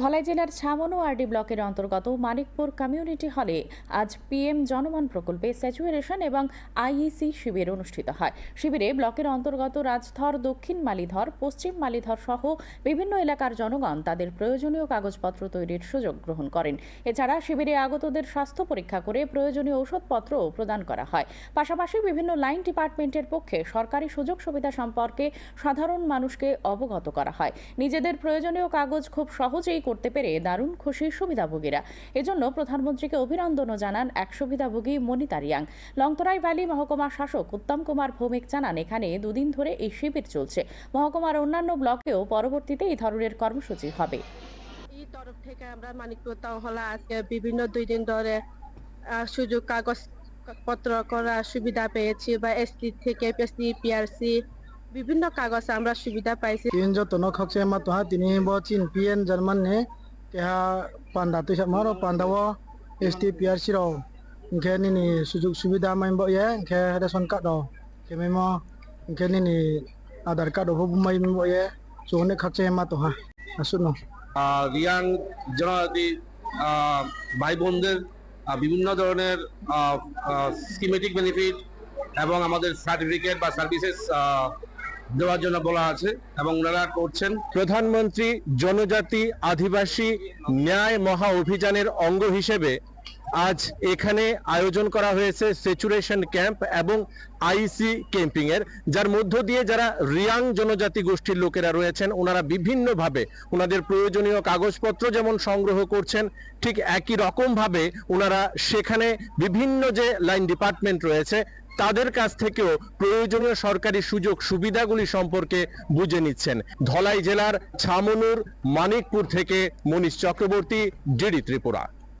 ধলাই জেলার ছামনুয়ারডি ব্লকের অন্তর্গত মানিকপুর কমিউনিটি হলে আজ পিএম জনমন প্রকল্পে স্যাচুয়েশন এবং আইইসি শিবির অনুষ্ঠিত হয়। শিবিরে ব্লকের অন্তর্গত রাজধর, দক্ষিণ মালিধর, পশ্চিম মালিধর সহ বিভিন্ন এলাকার জনগণ তাদের প্রয়োজনীয় কাগজপত্র তৈরির সুযোগ গ্রহণ করেন। এছাড়া শিবিরে আগতদের স্বাস্থ্য পরীক্ষা করে প্রয়োজনীয় ঔষধপত্রও প্রদান করা হয়। পাশাপাশি বিভিন্ন লাইন ডিপার্টমেন্টের পক্ষে সরকারি সুযোগ সুবিধা সম্পর্কে সাধারণ মানুষকে অবগত করা হয়। নিজেদের প্রয়োজনীয় কাগজ খুব সহজেই করতে পেরে দারুণ খুশি সুবিধাভোগীরা। এজন্য প্রধানমন্ত্রীকে অভিনন্দনও জানান এক সুবিধাভোগী মনিতা রিয়াং। লংতরাই ভ্যালি মহকুমা শাসক উত্তম কুমার ভৌমিক জানান, এখানে দুদিন ধরে এই শিবির চলছে। মহকুমার অন্যান্য ব্লকেও পরবর্তীতে এই ধরনের কর্মসূচি হবে। তরফ থেকে আমরা মানিকপুর টাউন হলে আজকে বিভিন্ন দুই দিন ধরে সুযোগ কাগজ পত্র করার সুবিধা পেয়েছি বা এসটি থেকে পিআরসি বিভিন্ন কাগজ আমরা সুবিধা পাইছি ne ke ha panda tu sa maro panda wo stprc ro ke ni ni sujug subida mai bo ye ke ration card ro ke me mo ke ni ni aadhaar card ho bu mai bo ye so ne khok ma to asuno আহ, রিয়াং জনজাতি আহ, ভাই বোনদের বিভিন্ন ধরনের schematic benefit এবং আমাদের certificate বা services দেওয়ার জন্য বলা আছে এবং ওনারা করছেন প্রধানমন্ত্রী জনজাতি আদিবাসী ন্যায় মহা অভিযানের অঙ্গ হিসেবে আজ এখানে আয়োজন করা হয়েছে সেচুরেশন ক্যাম্প এবং আইসি ক্যাম্পিং এর, যার মধ্য দিয়ে যারা রিয়াং জনজাতি গোষ্ঠীর লোকেরা রয়েছেন, ওনারা বিভিন্নভাবে ওনাদের প্রয়োজনীয় কাগজপত্র যেমন সংগ্রহ করছেন, ঠিক একই রকম ভাবে ওনারা সেখানে বিভিন্ন যে লাইন ডিপার্টমেন্ট রয়েছে, তাদের কাছ থেকেও প্রয়োজনীয় সরকারি সুযোগ সুবিধাগুলি সম্পর্কে বুঝে নিচ্ছেন। ধলাই জেলার ছামনুর, মানিকপুর থেকে মনীষ চক্রবর্তী ডিডি ত্রিপুরা।